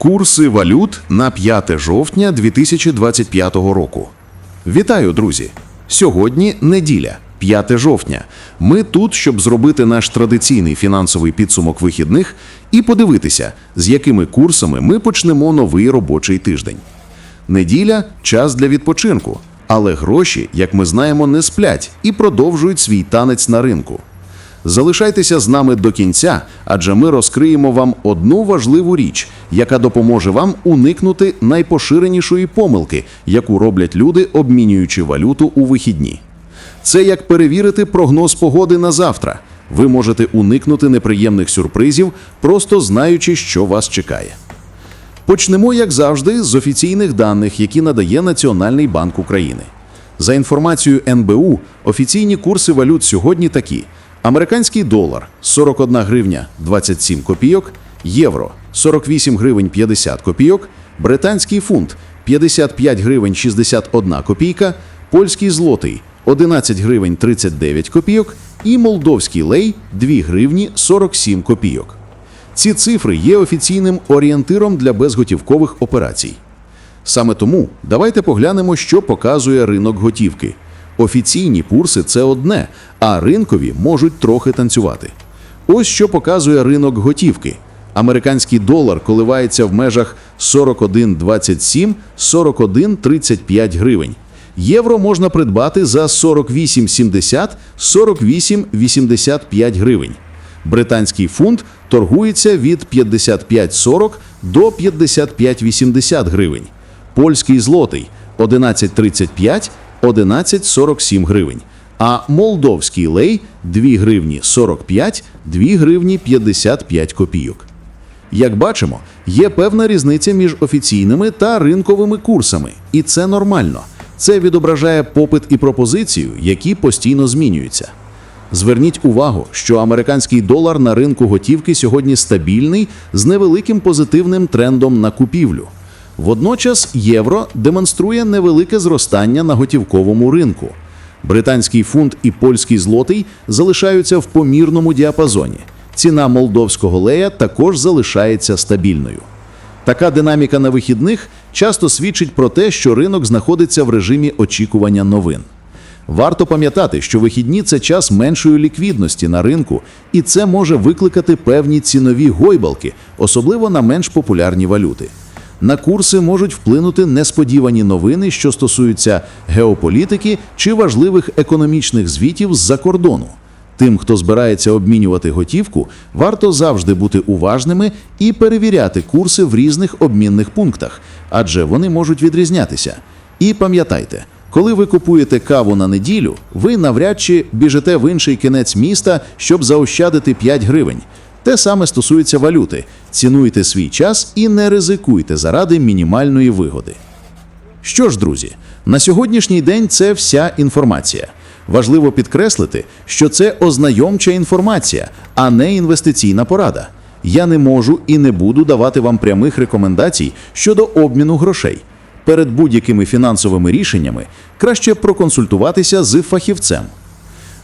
Курси валют на 5 жовтня 2025 року. Вітаю, друзі! Сьогодні неділя, 5 жовтня. Ми тут, щоб зробити наш традиційний фінансовий підсумок вихідних і подивитися, з якими курсами ми почнемо новий робочий тиждень. Неділя час для відпочинку, але гроші, як ми знаємо, не сплять і продовжують свій танець на ринку. Залишайтеся з нами до кінця, адже ми розкриємо вам одну важливу річ, яка допоможе вам уникнути найпоширенішої помилки, яку роблять люди, обмінюючи валюту у вихідні. Це як перевірити прогноз погоди на завтра. Ви можете уникнути неприємних сюрпризів, просто знаючи, що вас чекає. Почнемо, як завжди, з офіційних даних, які надає Національний банк України. За інформацією НБУ, офіційні курси валют сьогодні такі: американський долар 41 гривня 27 копійок, євро 48 гривень 50 копійок, британський фунт 55 гривень 61 копійка, польський злотий 11 гривень 39 копійок і молдовський лей 2 гривні 47 копійок. Ці цифри є офіційним орієнтиром для безготівкових операцій. Саме тому давайте поглянемо, що показує ринок готівки. Офіційні курси це одне, а ринкові можуть трохи танцювати. Ось що показує ринок готівки. Американський долар коливається в межах 41,27 41,35 гривень. Євро можна придбати за 48,70 48,85 гривень. Британський фунт торгується від 55,40 до 55,80 гривень. Польський злотий 11,35 11,47 гривень. А молдовський лей 2 гривні 45 2 гривні 55 копійок. Як бачимо, є певна різниця між офіційними та ринковими курсами, і це нормально. Це відображає попит і пропозицію, які постійно змінюються. Зверніть увагу, що американський долар на ринку готівки сьогодні стабільний з невеликим позитивним трендом на купівлю. Водночас євро демонструє невелике зростання на готівковому ринку. Британський фунт і польський злотий залишаються в помірному діапазоні. Ціна молдовського лея також залишається стабільною. Така динаміка на вихідних часто свідчить про те, що ринок знаходиться в режимі очікування новин. Варто пам'ятати, що вихідні це час меншої ліквідності на ринку, і це може викликати певні цінові гойбалки, особливо на менш популярні валюти. На курси можуть вплинути несподівані новини, що стосуються геополітики чи важливих економічних звітів з-за кордону. Тим, хто збирається обмінювати готівку, варто завжди бути уважними і перевіряти курси в різних обмінних пунктах, адже вони можуть відрізнятися. І пам'ятайте, коли ви купуєте каву на неділю, ви навряд чи біжите в інший кінець міста, щоб заощадити 5 гривень. Те саме стосується валюти. Цінуйте свій час і не ризикуйте заради мінімальної вигоди. Що ж, друзі, на сьогоднішній день це вся інформація. Важливо підкреслити, що це ознайомча інформація, а не інвестиційна порада. Я не можу і не буду давати вам прямих рекомендацій щодо обміну грошей. Перед будь-якими фінансовими рішеннями краще проконсультуватися з фахівцем.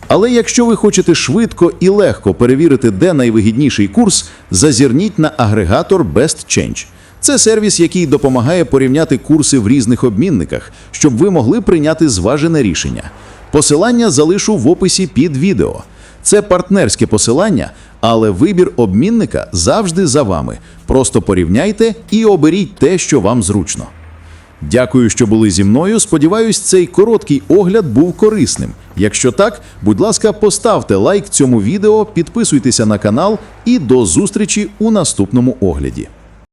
Але якщо ви хочете швидко і легко перевірити, де найвигідніший курс, зазірніть на агрегатор Best Change. Це сервіс, який допомагає порівняти курси в різних обмінниках, щоб ви могли прийняти зважене рішення. Посилання залишу в описі під відео. Це партнерське посилання, але вибір обмінника завжди за вами. Просто порівняйте і оберіть те, що вам зручно. Дякую, що були зі мною. Сподіваюсь, цей короткий огляд був корисним. Якщо так, будь ласка, поставте лайк цьому відео, підписуйтеся на канал і до зустрічі у наступному огляді.